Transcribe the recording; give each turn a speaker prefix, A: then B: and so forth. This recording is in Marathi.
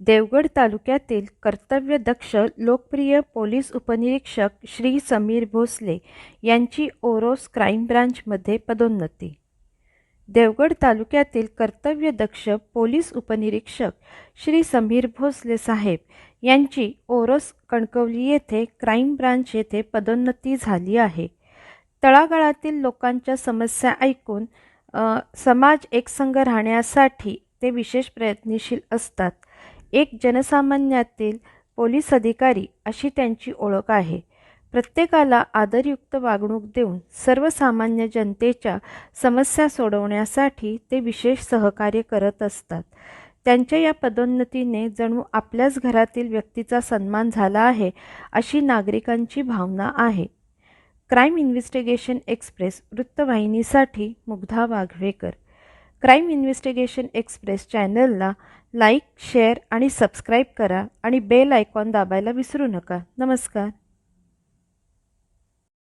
A: देवगड तालुक्यातील कर्तव्यदक्ष लोकप्रिय पोलीस उपनिरीक्षक श्री समीर भोसले यांची ओरोस क्राईम ब्रांचमध्ये पदोन्नती. देवगड तालुक्यातील कर्तव्यदक्ष पोलीस उपनिरीक्षक श्री समीर भोसले साहेब यांची ओरोस कणकवली येथे क्राईम ब्रांच येथे पदोन्नती झाली आहे. तळागाळातील लोकांच्या समस्या ऐकून समाज एकसंघ राहण्यासाठी ते विशेष प्रयत्नशील असतात. एक जनसामान्यातील पोलीस अधिकारी अशी त्यांची ओळख आहे. प्रत्येकाला आदरयुक्त वागणूक देऊन सर्वसामान्य जनतेच्या समस्या सोडवण्यासाठी ते विशेष सहकार्य करत असतात. त्यांच्या या पदोन्नतीने जणू आपल्याच घरातील व्यक्तीचा सन्मान झाला आहे अशी नागरिकांची भावना आहे. Crime investigation express वृत्तवाहिनीसाठी Mugdha Waghvekar. Crime investigation express चॅनलला लाईक शेअर आणि सबस्क्राईब करा आणि बेल आयकॉन दाबायला विसरू नका. नमस्कार.